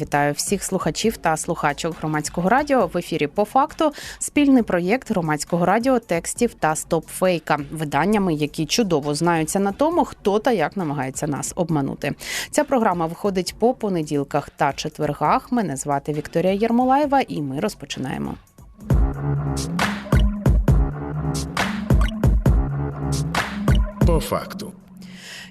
Вітаю всіх слухачів та слухачок громадського радіо в ефірі. По факту спільний проєкт громадського радіо текстів та стопфейка, виданнями, які чудово знаються на тому, хто та як намагається нас обманути. Ця програма виходить по понеділках та четвергах. Мене звати Вікторія Єрмолаєва, і ми розпочинаємо. По факту.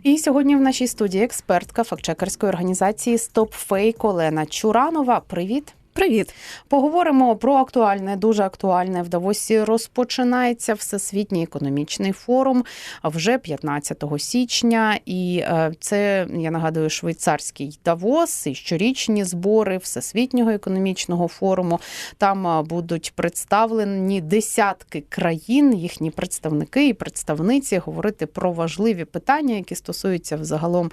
І сьогодні в нашій студії експертка фактчекерської організації StopFake Олена Чуранова. Привіт. Привіт, поговоримо про актуальне, дуже актуальне в Давосі. Розпочинається всесвітній економічний форум вже 15 січня, і е, це я нагадую швейцарський Давос і щорічні збори всесвітнього економічного форуму. Там е, будуть представлені десятки країн, їхні представники і представниці говорити про важливі питання, які стосуються взагалом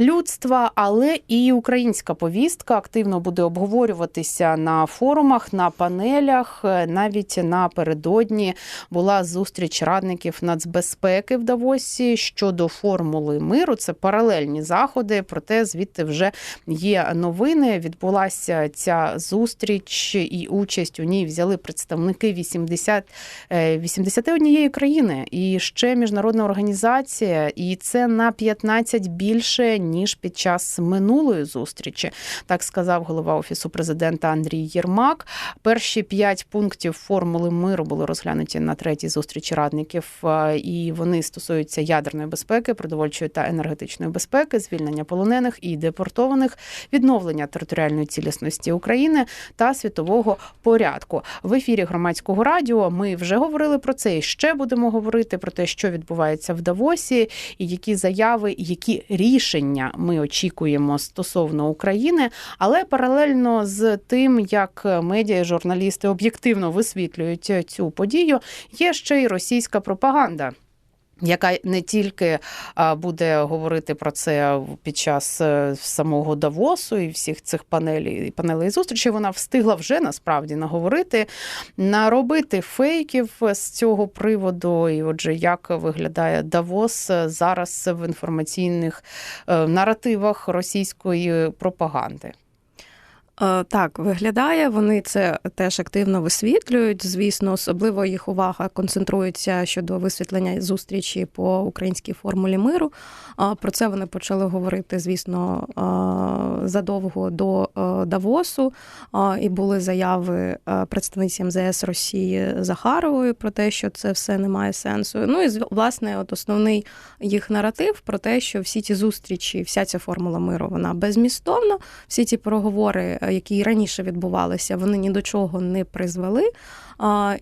людства, але і українська повістка активно буде обговорюватися відбувалися на форумах, на панелях. Е, навіть напередодні була зустріч радників нацбезпеки в Давосі щодо формули миру. Це паралельні заходи, проте звідти вже є новини. Відбулася ця зустріч і участь у ній взяли представники 80, 81 е, країни і ще міжнародна організація, і це на 15 більше ніж під час минулої зустрічі. Так сказав голова офісу президента Андрій Єрмак. Перші п'ять пунктів формули миру були розглянуті на третій зустрічі радників, е, і вони стосуються ядерної безпеки, продовольчої та енергетичної безпеки, звільнення полонених і депортованих, відновлення територіальної цілісності України та світового порядку. В ефірі громадського радіо ми вже говорили про це і ще будемо говорити про те, що відбувається в Давосі, і які заяви, які рішення ми очікуємо стосовно України, але паралельно з тим тим, як медіа і журналісти об'єктивно висвітлюють цю подію, є ще й російська пропаганда. Яка не тільки буде говорити про це під час е, самого Давосу і всіх цих панелей панелей зустрічей, вона встигла вже насправді наговорити, наробити фейків з цього приводу. І, отже, як виглядає Давос зараз в інформаційних е, наративах російської пропаганди. Е, так, виглядає, вони це теж активно висвітлюють. Звісно, особливо їх увага концентрується щодо висвітлення зустрічі по українській формулі миру. Про це вони почали говорити, звісно, е, задовго до е, Давосу. І були заяви представниці МЗС Росії Захарової про те, що це все не має сенсу. Ну і власне, от основний їх наратив про те, що всі ті зустрічі, вся ця формула миру, вона безмістовна, всі ті переговори які раніше відбувалися, вони ні до чого не призвели.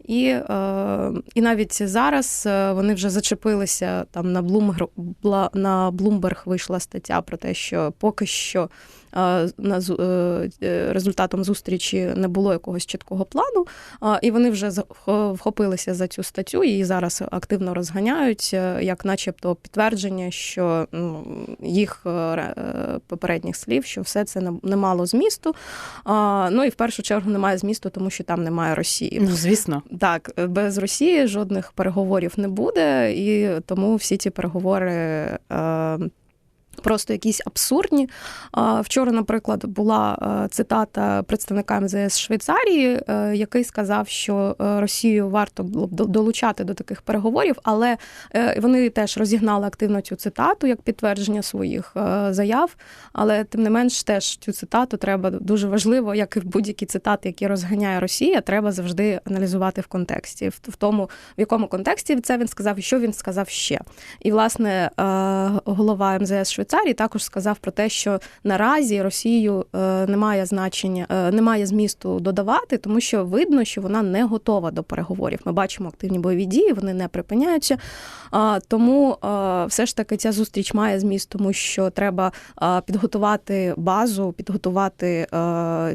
І е, і навіть зараз е, вони вже зачепилися там на Bloomberg, на Bloomberg вийшла стаття про те, що поки що на е, результатом зустрічі не було якогось чіткого плану, і вони вже вхопилися за цю статтю і зараз активно розганяють, як, начебто, підтвердження, що ну, їх попередніх слів, що все це не мало змісту. Ну і в першу чергу немає змісту, тому що там немає Росії. Ну, звісно, так без Росії жодних переговорів не буде, і тому всі ці переговори. Е, просто якісь абсурдні. Вчора, наприклад, була е, цитата представника МЗС Швейцарії, е, який сказав, що Росію варто було б долучати до таких переговорів, але вони теж розігнали активно цю цитату як підтвердження своїх заяв. Але тим не менш, теж цю цитату треба дуже важливо, як і в будь-які цитати, які розганяє Росія, треба завжди аналізувати в контексті, в тому, в якому контексті це він сказав, і що він сказав ще. І власне голова МЗС Швейцарії також сказав про те, що наразі Росію е, немає значення, е, немає змісту додавати, тому що видно, що вона не готова до переговорів. Ми бачимо активні бойові дії, вони не припиняються. Тому е, все ж таки ця зустріч має зміст, тому що треба підготувати базу, підготувати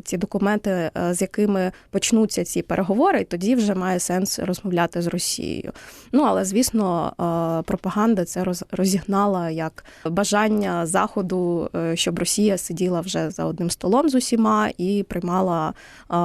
ці документи, з якими почнуться ці переговори, і тоді вже має сенс розмовляти з Росією. Ну але звісно, пропаганда це розігнала як бажання бажання заходу, е, щоб Росія сиділа вже за одним столом з усіма і приймала е,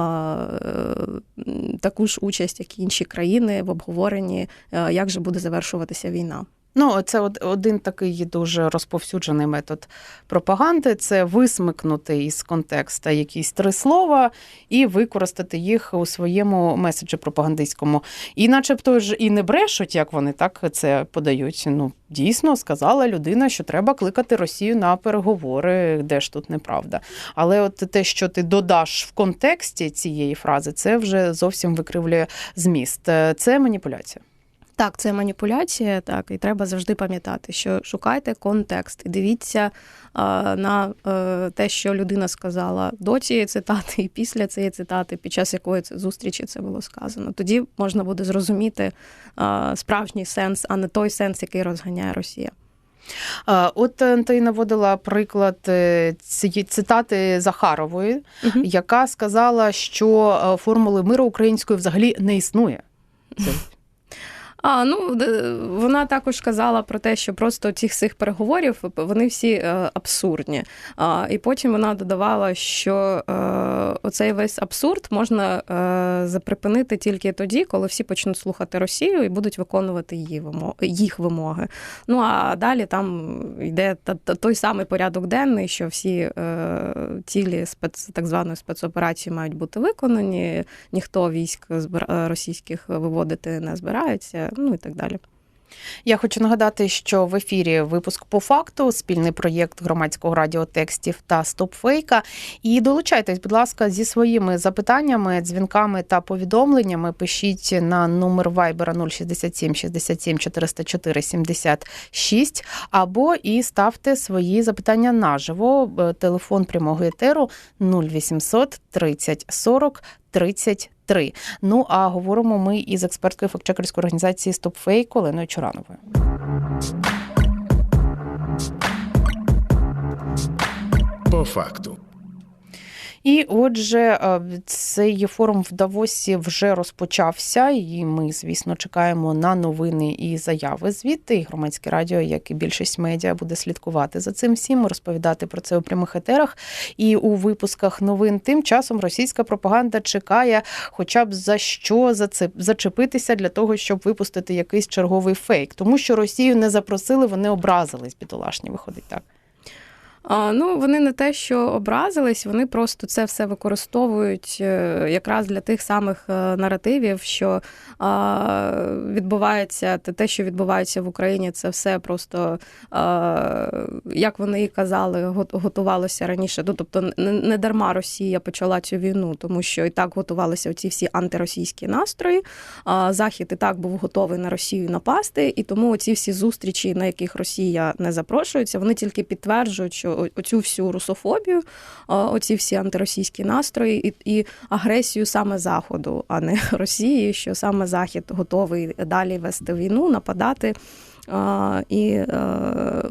таку ж участь, як і інші країни в обговоренні, е, як же буде завершуватися війна. Ну, це один такий дуже розповсюджений метод пропаганди це висмикнути із контекста якісь три слова і використати їх у своєму меседжі пропагандистському. І начебто ж і не брешуть, як вони так це подають. Ну, дійсно, сказала людина, що треба кликати Росію на переговори, де ж тут неправда. Але от те, що ти додаш в контексті цієї фрази, це вже зовсім викривлює зміст. Це маніпуляція. Так, це маніпуляція, так, і треба завжди пам'ятати, що шукайте контекст і дивіться а, на е, те, що людина сказала до цієї цитати і після цієї цитати, під час якої це зустрічі це було сказано. Тоді можна буде зрозуміти а, справжній сенс, а не той сенс, який розганяє Росія. От е, ти наводила приклад е, цієї цитати Захарової, Мгм. яка сказала, що формули миру української взагалі не існує. А ну вона також казала про те, що просто ці всіх переговорів вони всі е, абсурдні. А, і потім вона додавала, що е, оцей весь абсурд можна е, заприпинити тільки тоді, коли всі почнуть слухати Росію і будуть виконувати її вимо- їх вимоги. Ну а далі там йде та- той самий порядок денний, що всі е, цілі спец так званої спецоперації мають бути виконані. Ніхто військ збира- е, російських виводити не збирається, ну і так далі. Я хочу нагадати, що в ефірі випуск по факту, спільний проєкт громадського радіотекстів та стопфейка. І долучайтесь, будь ласка, зі своїми запитаннями, дзвінками та повідомленнями. Пишіть на номер Viber 067 67 404 76 або і ставте свої запитання наживо. Е, Телефон прямого етеру 0800 30 40 33. Ну а говоримо ми із експерткою фактчекерської організації StopFake Оленою Чурановою. По факту. І отже, е, цей форум в Давосі вже розпочався, і ми, звісно, чекаємо на новини і заяви звідти. І громадське радіо, як і більшість медіа, буде слідкувати за цим всім, розповідати про це у прямих етерах. І у випусках новин тим часом російська пропаганда чекає, хоча б за що зачепитися для того, щоб випустити якийсь черговий фейк, тому що Росію не запросили, вони образились. Бідолашні виходить так. Ну, вони не те, що образились, вони просто це все використовують е, якраз для тих самих е, наративів, що відбувається те, що відбувається в Україні, це все просто, як вони і казали, готувалося раніше. Ну, тобто, не, дарма Росія почала цю війну, тому що і так готувалися ці всі антиросійські настрої. Захід і так був готовий на Росію напасти, і тому ці всі зустрічі, на яких Росія не запрошується, вони тільки підтверджують, що оцю всю русофобію, оці всі антиросійські настрої і, і агресію саме Заходу, а не Росії, що саме Захід готовий далі вести війну, нападати. І е,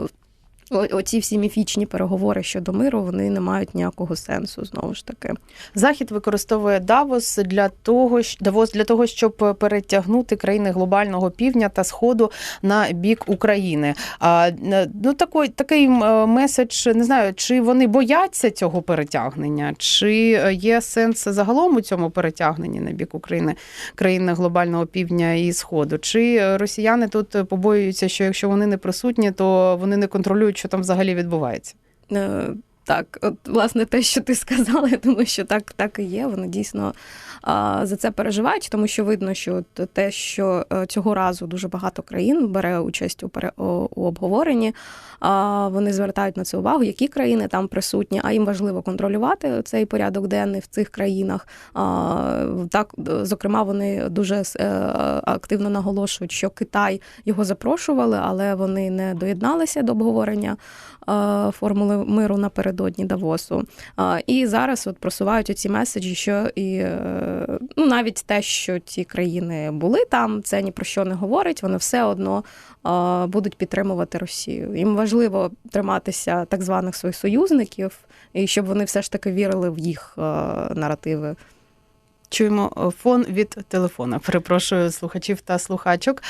оці всі міфічні переговори щодо миру вони не мають ніякого сенсу знову ж таки. Захід використовує Давос для того, Давос для того, щоб перетягнути країни глобального півдня та сходу на бік України. А е, ну такий, такий меседж, не знаю, чи вони бояться цього перетягнення, чи є сенс загалом у цьому перетягненні на бік України, країни глобального півдня і сходу, чи росіяни тут побоюються, що якщо вони не присутні, то вони не контролюють, що там взагалі відбувається. Е, Так, от власне те, що ти сказала, я думаю, що так, так і є. Воно дійсно за це переживають, тому що видно, що те, що е, цього разу дуже багато країн бере участь у обговоренні. Вони звертають на це увагу, які країни там присутні, а їм важливо контролювати цей порядок денний в цих країнах. Так, зокрема, вони дуже е, активно наголошують, що Китай його запрошували, але вони не доєдналися до обговорення формули миру напередодні Давосу. І зараз от просувають оці меседжі, що і е, ну навіть те, що ці країни були там, це ні про що не говорить. Вони все одно е, будуть підтримувати Росію. Їм важливо триматися так званих своїх союзників, і щоб вони все ж таки вірили в їх е, наративи. Чуємо е, фон від телефона. Перепрошую слухачів та слухачок.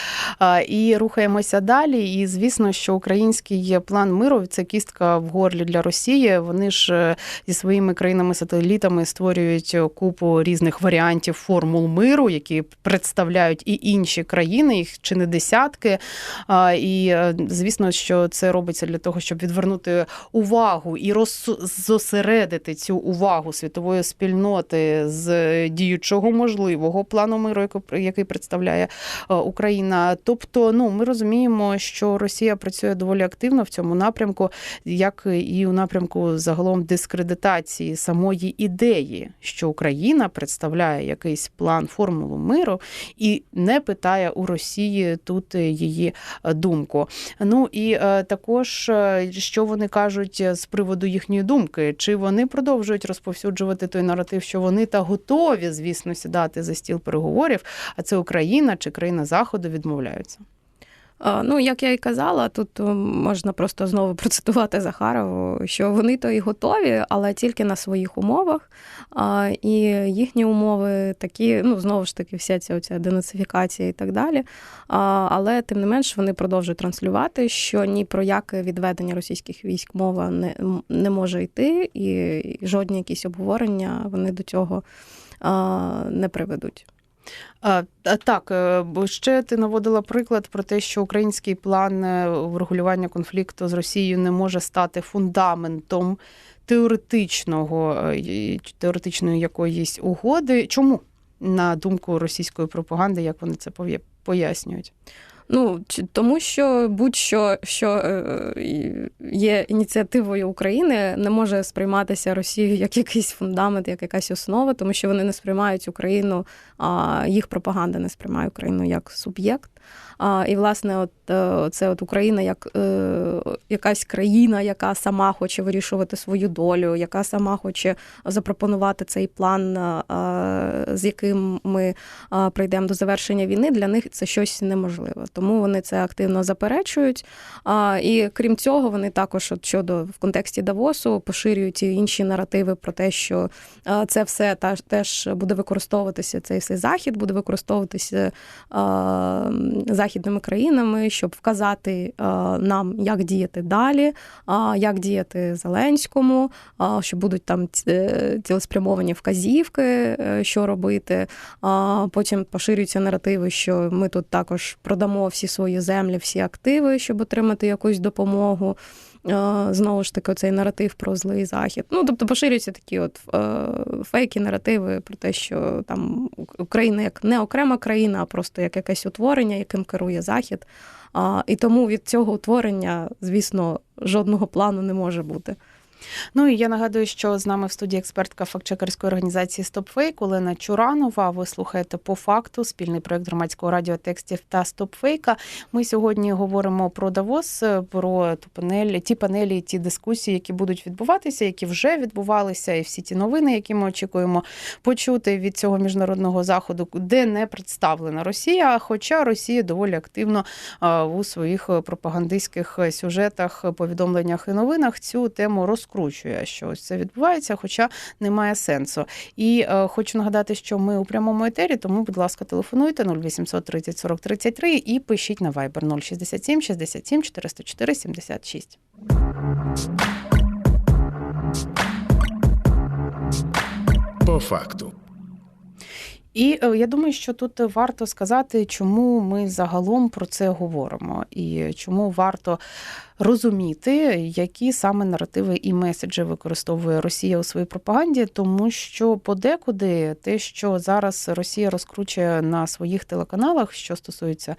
І рухаємося далі. І звісно, що український план миру це кістка в горлі для Росії. Вони ж е, зі своїми країнами-сателітами створюють купу різних варіантів формул миру, які представляють і інші країни, їх чи не десятки. І е, звісно, що це робиться для того, щоб відвернути увагу і роззосередити цю увагу світової спільноти з діючого можливого плану миру, який- представляє е, Україна. Тобто, ну ми розуміємо, що Росія працює доволі активно в цьому напрямку, як і у напрямку загалом дискредитації самої ідеї, що Україна представляє якийсь план формулу миру і не питає у Росії тут її е, думку. Ну і е, також що вони кажуть з приводу їхньої думки, чи вони продовжують розповсюджувати той наратив, що вони та готові, звісно, сідати за стіл переговорів, а це Україна чи країна Заходу відмовляються. Ну, як я і казала, тут можна просто знову процитувати Захарову, що вони то і готові, але тільки на своїх умовах. І їхні умови такі, ну знову ж таки, вся ця оця денацифікація і так далі. Але тим не менш вони продовжують транслювати, що ні про яке відведення російських військ мова не, не може йти, і жодні якісь обговорення вони до цього не приведуть. Так, е, ще ти наводила приклад про те, що український план е, врегулювання конфлікту з Росією не може стати фундаментом теоретичного е, теоретичної якоїсь угоди. Чому на думку російської пропаганди, як вони це пояснюють? Ну тому, що будь-що що е, є ініціативою України, не може сприйматися Росією як якийсь фундамент, як якась основа, тому що вони не сприймають Україну, а їх пропаганда не сприймає Україну як суб'єкт. А, і власне, от е, це от Україна як е, якась країна, яка сама хоче вирішувати свою долю, яка сама хоче запропонувати цей план, е, з яким ми прийдемо до завершення війни, для них це щось неможливе. Тому вони це активно заперечують. А, І крім цього, вони також, от щодо в контексті Давосу, поширюють і інші наративи про те, що це все теж буде використовуватися, цей все захід буде використовуватися західними країнами, щоб вказати нам, як діяти далі, як діяти Зеленському, що будуть там е, цілеспрямовані вказівки, е, що робити. Потім поширюються наративи, що ми тут також продамо всі свої землі, всі активи, щоб отримати якусь допомогу. Знову ж таки, цей наратив про злий захід. Ну, тобто поширюються такі от е, фейки, наративи про те, що там Україна як не окрема країна, а просто як якесь утворення, яким керує Захід. І тому від цього утворення, звісно, жодного плану не може бути. Ну і я нагадую, що з нами в студії експертка фактчекерської організації StopFake Олена Чуранова. Ви слухаєте по факту спільний проект громадського радіо текстів та StopFake. Ми сьогодні говоримо про Давос, про ту панель, ті панелі, ті дискусії, які будуть відбуватися, які вже відбувалися, і всі ті новини, які ми очікуємо почути від цього міжнародного заходу, де не представлена Росія. Хоча Росія доволі активно у своїх пропагандистських сюжетах, повідомленнях і новинах цю тему розкручує, що ось це відбувається, хоча немає сенсу. І е, хочу нагадати, що ми у прямому етері, тому, будь ласка, телефонуйте 0800 30 40 33 і пишіть на Viber 067 67 404 76. По факту. І е, я думаю, що тут варто сказати, чому ми загалом про це говоримо, і чому варто розуміти, які саме наративи і меседжі використовує Росія у своїй пропаганді, тому що подекуди те, що зараз Росія розкручує на своїх телеканалах, що стосується.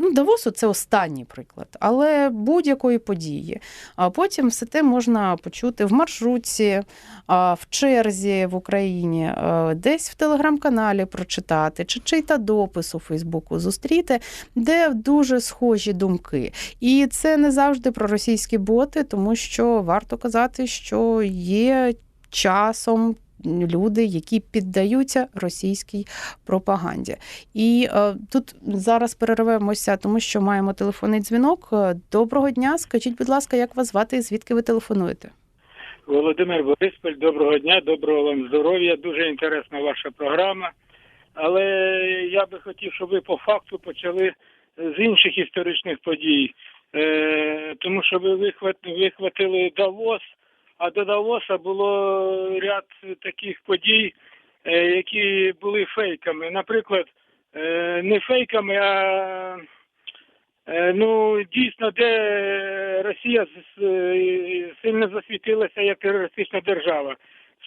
Ну, Давосу це останній приклад, але будь-якої події. А потім все те можна почути в маршрутці, в черзі в Україні, десь в телеграм-каналі прочитати, чи чийта допис у Фейсбуку зустріти, де дуже схожі думки. І це не завжди про російські боти, тому що варто казати, що є часом. Люди, які піддаються російській пропаганді, і е, тут зараз перервемося, тому що маємо телефонний дзвінок. Доброго дня. Скажіть, будь ласка, як вас звати і звідки ви телефонуєте? Володимир Борисполь, доброго дня, доброго вам здоров'я. Дуже інтересна ваша програма. Але я би хотів, щоб ви по факту почали з інших історичних подій. Е, тому що ви вихват- вихватили Давос, а до Давоса було ряд таких подій, е, які були фейками. Наприклад, е, не фейками, а Е, Ну, дійсно, де Росія сильно засвітилася як терористична держава.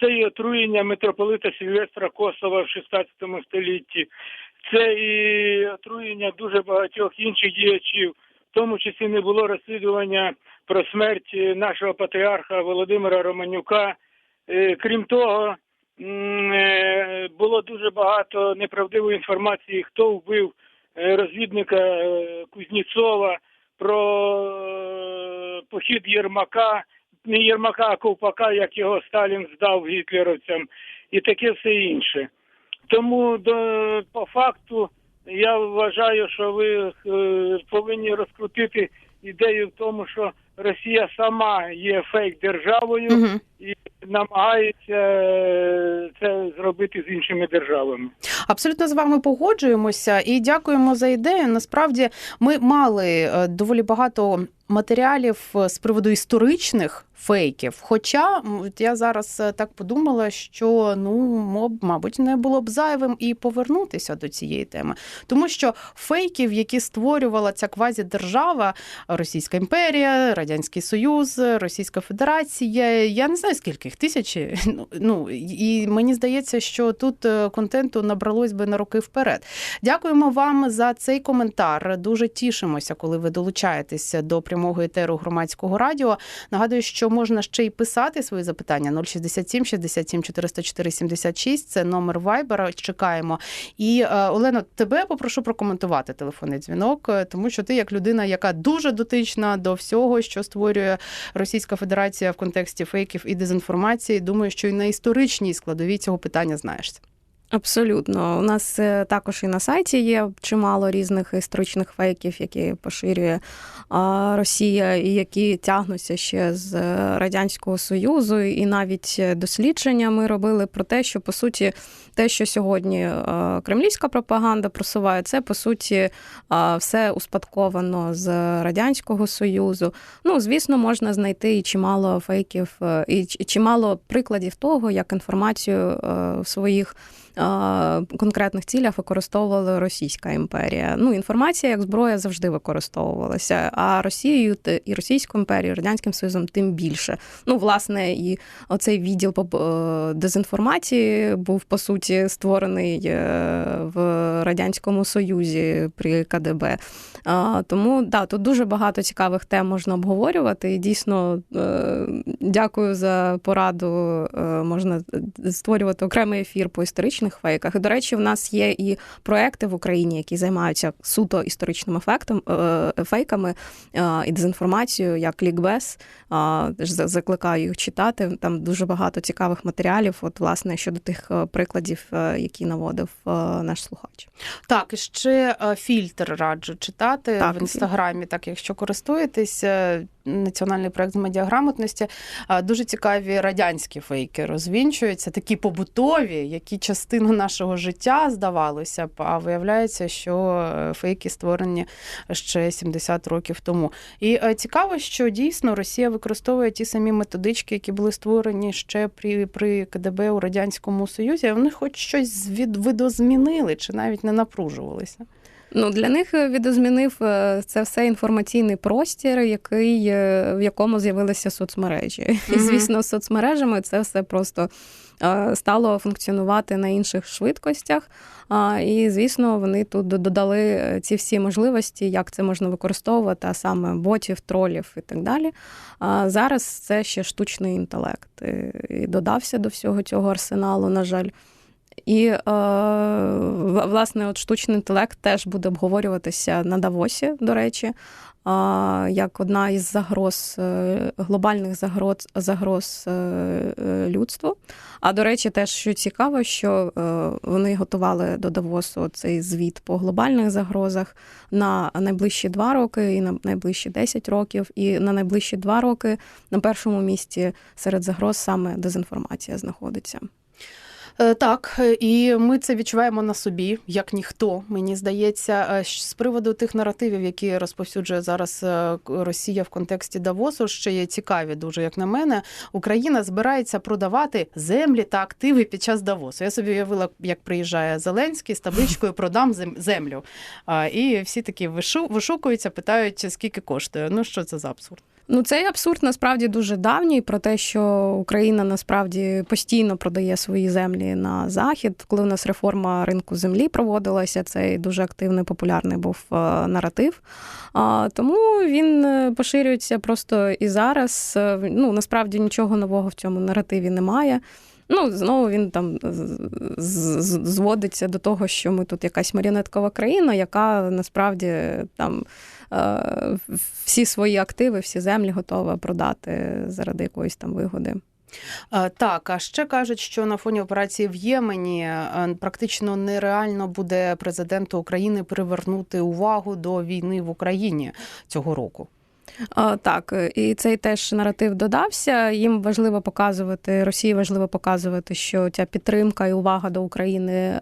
Це і отруєння митрополита Сильвестра Косова в 16 столітті, це і отруєння дуже багатьох інших діячів, в тому числі не було розслідування про смерть нашого патріарха Володимира Романюка. Е, Крім того, е, було дуже багато неправдивої інформації, хто вбив е, розвідника е, Кузнєцова, про е, похід Єрмака, не Єрмака, а Ковпака, як його Сталін здав гітлеровцям, і таке все інше. Тому до, по факту я вважаю, що ви е, повинні розкрутити ідею в тому, що Росія сама є фейк державою Угу. і намагається е, це зробити з іншими державами. Абсолютно з вами погоджуємося і дякуємо за ідею. Насправді ми мали е, доволі багато матеріалів з приводу історичних фейків. Хоча я зараз е, так подумала, що ну моб, мабуть, не було б зайвим і повернутися до цієї теми, тому що фейків, які створювала ця квазідержава, Російська імперія, Радянський Союз, Російська Федерація, я не знаю скільки їх тисячі. Ну, Ну і мені здається, що тут е, контенту набралось би на роки вперед. Дякуємо вам за цей коментар. Дуже тішимося, коли ви долучаєтеся до прямого етеру громадського радіо. Нагадую, що можна ще й писати свої запитання 067 67 404 76. Це номер Вайбера. Чекаємо. І е, Олено, тебе попрошу прокоментувати телефонний дзвінок, е, тому що ти як людина, яка дуже дотична до всього, що створює Російська Федерація в контексті фейків і дезінформації. Думаю, що і на історичній складовій цього питання знаєшся. Абсолютно, у нас е, також і на сайті є чимало різних історичних фейків, які поширює Росія, і які тягнуться ще з е, радянського союзу. І навіть е, дослідження ми робили про те, що по суті те, що сьогодні кремлівська пропаганда просуває, це по суті все успадковано з радянського союзу. Ну, звісно, можна знайти і чимало фейків, і чимало прикладів того, як інформацію в своїх конкретних цілях використовувала Російська імперія. Ну, інформація як зброя завжди використовувалася, а Росією і Російською імперією, Радянським Союзом тим більше. Ну, власне, і оцей відділ е, дезінформації був по суті створений е, в Радянському Союзі при КДБ. Тому да, тут дуже багато цікавих тем можна обговорювати. І дійсно е, дякую за пораду. Можна створювати окремий ефір по історичних фейках. І, до речі, в нас є і проекти в Україні, які займаються суто історичним ефектом, е, фейками е, і дезінформацією, як Лікбез. Закликаю їх читати. Там дуже багато цікавих матеріалів, от власне щодо тих е, прикладів, е, які наводив е, наш слухач. Так, і ще е, фільтр раджу читати Так, в інстаграмі. Так, якщо користуєтесь, е, національний проект з медіаграмотності, дуже цікаві радянські фейки розвінчуються, такі побутові, які частину нашого життя здавалося б, а виявляється, що е, фейки створені ще 70 років тому. І е, цікаво, що дійсно Росія використовує ті самі методички, які були створені ще при, при КДБ у радянському Союзі. Вони хоч щось від видозмінили чи навіть не напружувалися. Ну для них е, відозмінив е, це все інформаційний простір, який е, в якому з'явилися соцмережі. І звісно, з соцмережами це все просто стало функціонувати на інших швидкостях. І звісно, вони тут додали ці всі можливості, як це можна використовувати, а саме ботів, тролів і так далі. А зараз це ще штучний інтелект. І додався до всього цього арсеналу, на жаль. І е, власне, от штучний інтелект теж буде обговорюватися на Давосі, до речі, як одна із загроз е, глобальних загроз, загроз е, е, людству. А до речі, теж що цікаво, що вони готували до Давосу цей звіт по глобальних загрозах на найближчі два роки і на найближчі 10 років. І на найближчі два роки на першому місці серед загроз саме дезінформація знаходиться. Е, Так, е, і ми це відчуваємо на собі, як ніхто. Мені здається, Е, з приводу тих наративів, які розповсюджує зараз Росія в контексті Давосу, ще є цікаві, дуже як на мене. Україна збирається продавати землі та активи під час Давосу. Я собі уявила, як приїжджає Зеленський з табличкою Продам зем- землю. І всі такі вишу- вишукуються, питають, скільки коштує. Ну що це за абсурд? Ну, цей абсурд насправді дуже давній про те, що Україна насправді постійно продає свої землі на захід. Коли у нас реформа ринку землі проводилася, цей дуже активний популярний був е, наратив. Тому він е, поширюється просто і зараз. Е, Ну насправді нічого нового в цьому наративі немає. Ну, знову він там зводиться до того, що ми тут якась маріонеткова країна, яка насправді там всі свої активи, всі землі готова продати заради якоїсь там вигоди. Е, Так, а ще кажуть, що на фоні операції в Ємені е, практично нереально буде президенту України привернути увагу до війни в Україні цього року. Так, і цей теж наратив додався. Їм важливо показувати, Росії важливо показувати, що ця підтримка і увага до України е,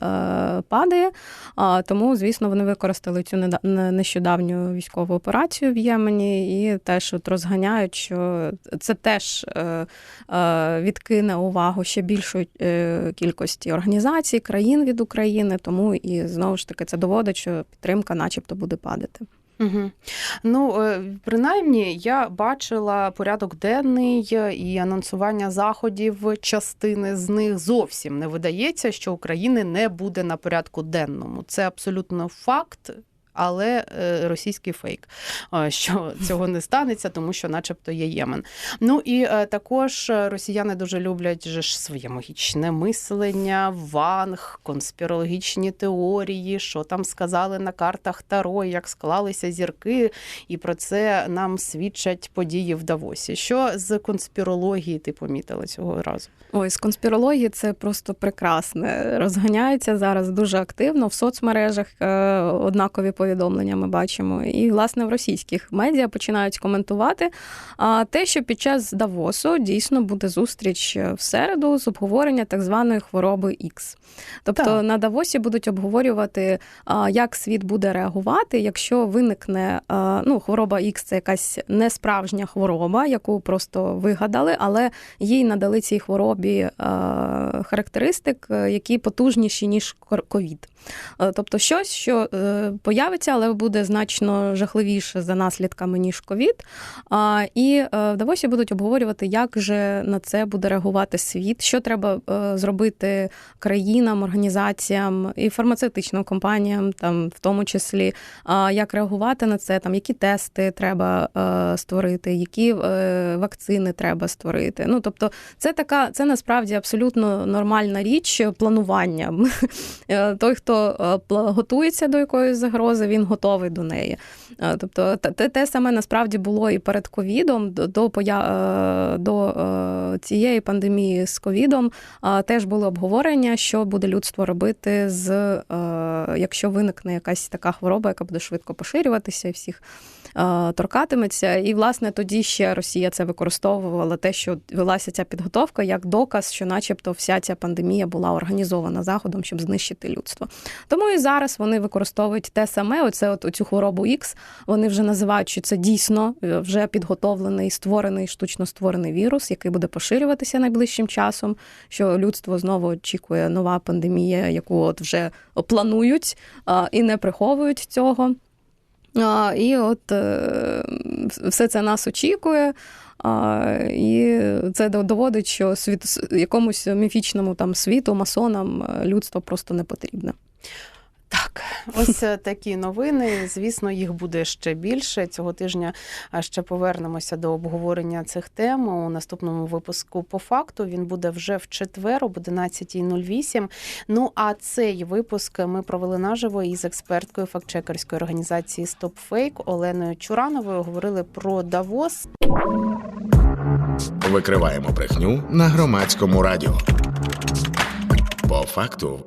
падає. А, Тому, звісно, вони використали цю нещодавню військову операцію в Ємені і теж от розганяють, що це теж е, е, відкине увагу ще більшої кількості організацій, країн від України. Тому і знову ж таки це доводить, що підтримка, начебто, буде падати. Угу. Ну, е, принаймні, я бачила порядок денний е, і анонсування заходів. Частини з них зовсім не видається, що України не буде на порядку денному. Це абсолютно факт. Але е, російський фейк, е, що цього не станеться, тому що, начебто, є Ємен. Ну і е, також росіяни дуже люблять же ж своє магічне мислення, ванг, конспірологічні теорії, що там сказали на картах Таро, як склалися зірки, і про це нам свідчать події в Давосі. Що з конспірології ти помітила цього разу? Ой, з конспірології це просто прекрасне. Розганяється зараз дуже активно в соцмережах. Однакові повідомлення ми бачимо. І, власне, в російських медіа починають коментувати а, те, що під час Давосу дійсно буде зустріч в середу з обговорення так званої хвороби X. Тобто Так. на Давосі будуть обговорювати, а, як світ буде реагувати, якщо виникне а, ну, хвороба X це якась несправжня хвороба, яку просто вигадали, але їй надали цій хворобі е, характеристик, е, які потужніші, ніж ковід. Е, Тобто щось, що появиться, але буде значно жахливіше за наслідками, ніж ковід. І е, в Давосі будуть обговорювати, як же на це буде реагувати світ, що треба е, зробити країнам, організаціям і фармацевтичним компаніям, там в тому числі, як реагувати на це, там які тести треба е, створити, які вакцини треба створити. Ну тобто, це така, це насправді абсолютно нормальна річ планування. Той, хто готується до якоїсь загрози, він готовий до неї. Е, Тобто, те- те, саме насправді було і перед ковідом, до, поя- е, до е, цієї пандемії з ковідом теж були обговорення, що буде людство робити з якщо виникне якась така хвороба, яка буде швидко поширюватися і всіх торкатиметься. І, власне, тоді ще Росія це використовувала те, що велася ця підготовка, як доказ, що, начебто, вся ця пандемія була організована заходом, щоб знищити людство. Тому і зараз вони використовують те саме, оце от цю хворобу X, Вони вже називають, що це дійсно е, вже підготовлений, створений, штучно створений вірус, який буде поширюватися найближчим часом. Що людство знову очікує нова пандемія, яку от вже планують і не приховують цього. І от е, все це нас очікує. А, І це доводить, що світ якомусь міфічному там світу, масонам людство просто не потрібне. Так, ось е, такі новини. Звісно, їх буде ще більше. Цього тижня ще повернемося до обговорення цих тем у наступному випуску. По факту він буде вже в четвер об 11.08. Ну а цей випуск ми провели наживо із експерткою фактчекерської організації StopFake Оленою Чурановою. Говорили про Давос. Викриваємо брехню на громадському радіо. По факту